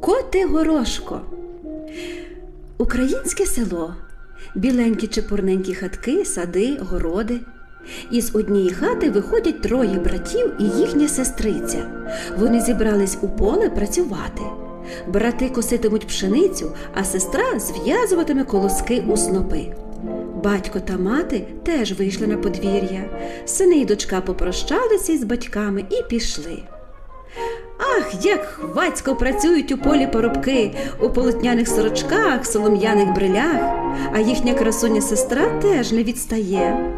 Коти горошко. Українське село. Біленькі чепурненькі хатки, сади, городи. Із однієї хати виходять троє братів і їхня сестриця. Вони зібрались у поле працювати. Брати коситимуть пшеницю, а сестра зв'язуватиме колоски у снопи. Батько та мати теж вийшли на подвір'я. Сини й дочка попрощалися із батьками і пішли. Ах, як хвацько працюють у полі парубки, у полотняних сорочках, солом'яних брилях, а їхня красуня сестра теж не відстає.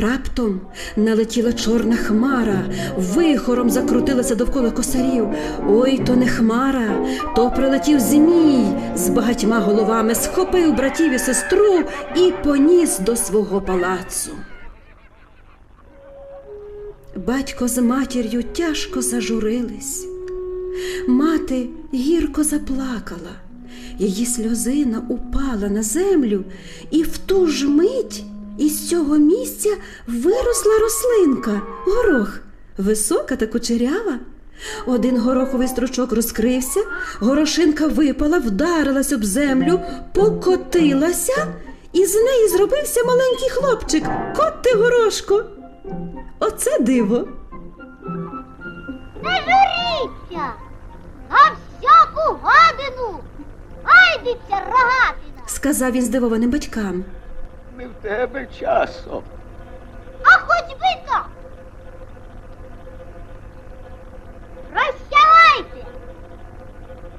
Раптом налетіла чорна хмара, вихором закрутилася довкола косарів. Ой, то не хмара, то прилетів змій з багатьма головами, схопив братів і сестру і поніс до свого палацу. Батько з матір'ю тяжко зажурились. Мати гірко заплакала. Її сльозина упала на землю, і в ту ж мить із цього місця виросла рослинка, горох, висока та кучерява. Один гороховий стручок розкрився, горошинка випала, вдарилась об землю, покотилася, і з неї зробився маленький хлопчик, кот ти горошко. Оце диво. Не журіться! На всяку гадину! Гайдиться рогатина! сказав він здивованим батькам. Не в тебе часом. А хоч би то! Розсявайте!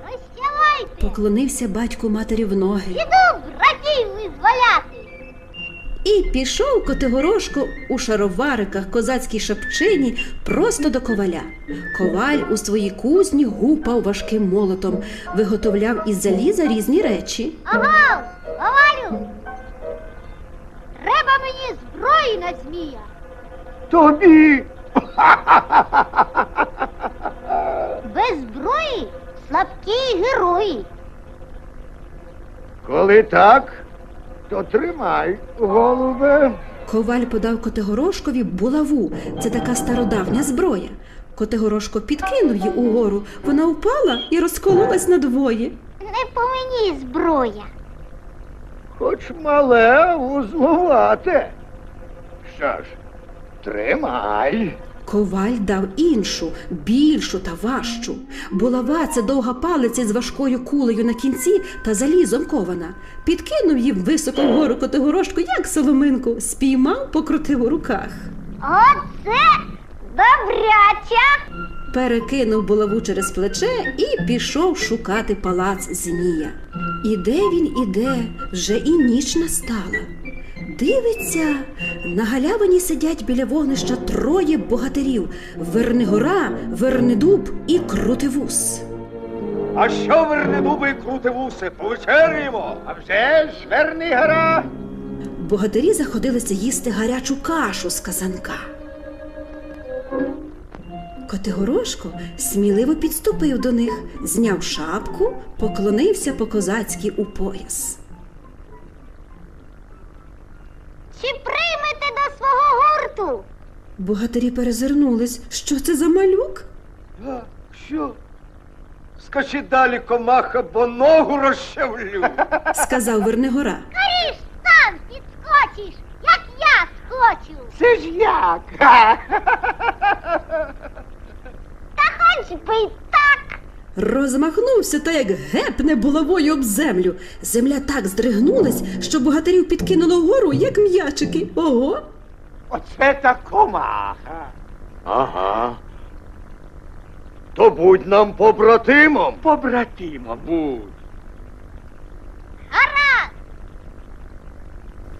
Розсявайте! Поклонився батьку матері в ноги. Іду братів визволяти! І пішов Котигорошко у шаровариках козацькій шапчині просто до коваля. Коваль у своїй кузні гупав важким молотом, виготовляв із заліза різні речі. Ага, Ковалю! Треба мені зброї на змія! Тобі. Без зброї слабкі герої! Коли так, то тримай, голубе. Коваль подав Котигорошкові булаву. Це така стародавня зброя. Котигорошко підкинув її угору. Вона впала і розкололась надвоє. Не по мені зброя! Хоч мале узловате. Що ж, тримай. Коваль дав іншу, більшу та важчу. Булава це довга палиця з важкою кулею на кінці та залізом кована. Підкинув їм високо вгору котигорошку, як соломинку, спіймав, покрутив у руках. Оце добряча! Перекинув булаву через плече і пішов шукати палац Змія. Іде він іде, вже і ніч настала. Дивиться, на галявині сидять біля вогнища троє богатирів Вернигора, Вернидуб і Крутивус. А що вернедуби крутивуси, повечеряємо? А вже ж верни гора. Богатирі заходилися їсти гарячу кашу з казанка. Котигорошко сміливо підступив до них, зняв шапку, поклонився по козацьки у пояс. Чи приймете до свого гурту? Богатирі перезирнулись. Що це за малюк? А, що? Скачи далі, комаха, бо ногу розчавлю. сказав Вернигора. Скоріш сам підскочиш, як я скочу. Це ж як? Хоч би й так. Розмахнувся та як гепне булавою об землю. Земля так здригнулась, що богатирів підкинуло вгору, як м'ячики. Ого! Оце та комаха. Ага. То будь нам побратимом. Побратимом будь. Гаразд.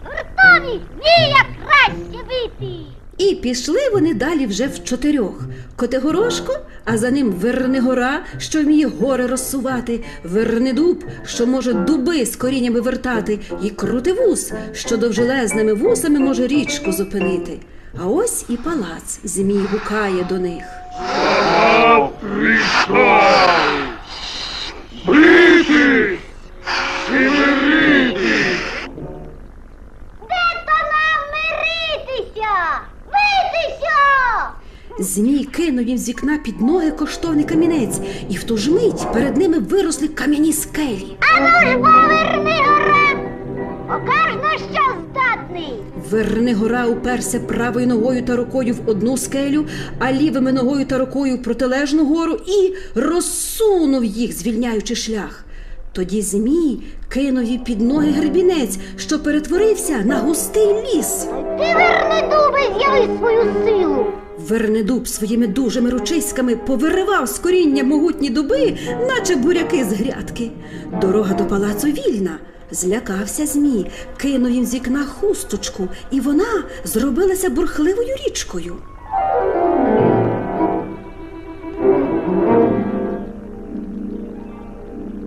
Гуртові вміє краще бити. І пішли вони далі вже в чотирьох. Котигорошко, а за ним Вернигора, що вміє гори розсувати, Вернидуб, що може дуби з коріннями вертати, і Крутивус, що довжелезними вусами може річку зупинити. А ось і палац змій гукає до них. Прийшов! З вікна під ноги коштовний камінець, і в ту ж мить перед ними виросли кам'яні скелі. Ану ж поверни гора! Покаж на що здатний! Вернигора уперся правою ногою та рукою в одну скелю, а лівими ногою та рукою в протилежну гору і розсунув їх, звільняючи шлях. Тоді Змій кинув їй під ноги гребінець, що перетворився на густий ліс. Ти верни дуби, з'яви свою силу! Вернедуб своїми дужими ручиськами повиривав з коріння могутні дуби, наче буряки з грядки. Дорога до палацу вільна. Злякався Змій, кинув їм з вікна хусточку, і вона зробилася бурхливою річкою.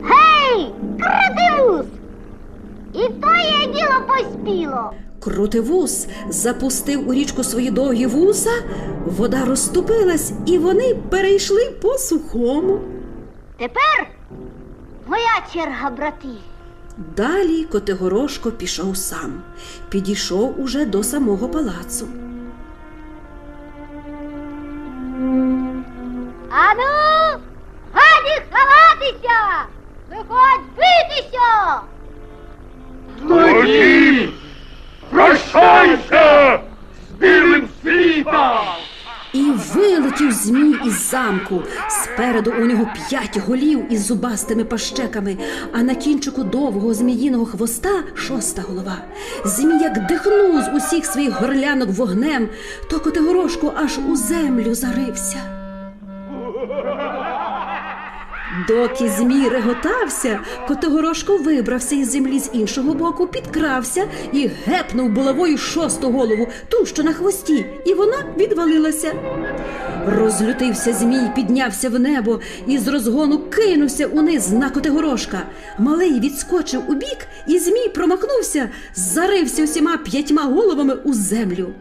Гей, крадивус! І твоє діло поспіло! Крутивус запустив у річку свої довгі вуса, вода розступилась, і вони перейшли по сухому. Тепер моя черга, брати. Далі Котигорошко пішов сам, підійшов уже до самого палацу. Ану, годі ховатися! Виходь битися! Тоді прощайся з білим світом! І вилетів змій із замку. Спереду у нього п'ять голів із зубастими пащеками, а на кінчику довгого зміїного хвоста шоста голова. Змій як дихнув з усіх своїх горлянок вогнем, то Котигорошко аж у землю зарився. Доки змій реготався, Котигорошко вибрався із землі з іншого боку, підкрався і гепнув булавою шосту голову, ту, що на хвості, і вона відвалилася. Розлютився змій, піднявся в небо і з розгону кинувся униз на Котигорошка. Малий відскочив у бік, і змій промахнувся, зарився усіма п'ятьма головами у землю.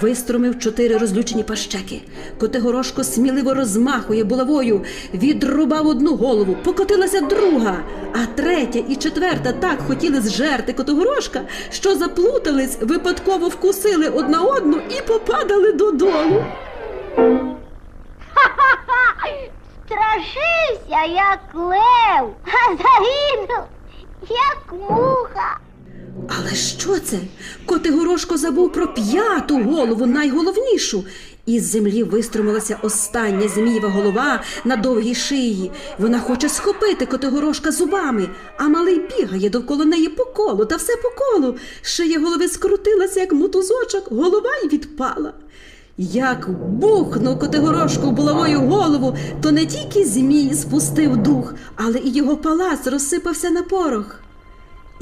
Виструмив чотири розлючені пащеки. Котигорошко сміливо розмахує булавою, відрубав одну голову, покотилася друга, а третя і четверта так хотіли зжерти Котигорошка, що заплутались, випадково вкусили одна одну і попадали додолу. Страшився, як лев, а загинув, як муха. Але що це? Котигорошко забув про п'яту голову, найголовнішу. Із землі виструмилася остання змієва голова на довгій шиї. Вона хоче схопити Котигорошка зубами, а малий бігає довкола неї по колу та все по колу. Шия голови скрутилася, як мотузочок, голова й відпала. Як бухнув Котигорошку булавою голову, то не тільки змій спустив дух, але і його палац розсипався на порох.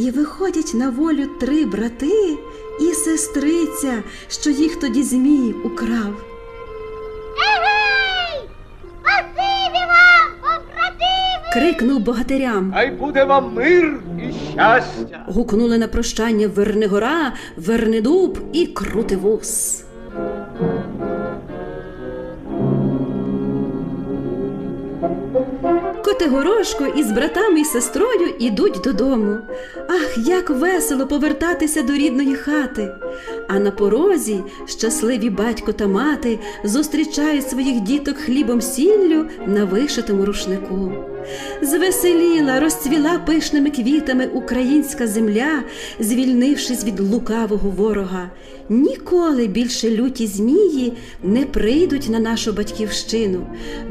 І виходять на волю три брати і сестриця, що їх тоді Змій украв. Егей! Спасибі вам, побратими! Крикнув богатирям. Хай буде вам мир і щастя! Гукнули на прощання Вернигора, Вернидуб і Крутивус. Котигорошко із братами і сестрою ідуть додому. Ах, як весело повертатися до рідної хати. А на порозі щасливі батько та мати зустрічають своїх діток хлібом сіллю на вишитому рушнику. Звеселіла, розцвіла пишними квітами українська земля, звільнившись від лукавого ворога. Ніколи більше люті змії не прийдуть на нашу батьківщину,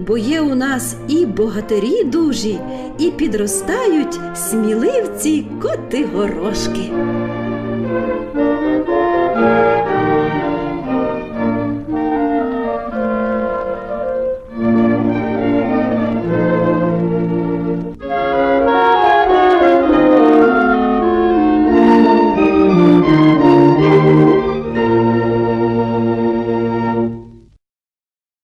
бо є у нас і богатирі дужі, і підростають сміливці коти горошки.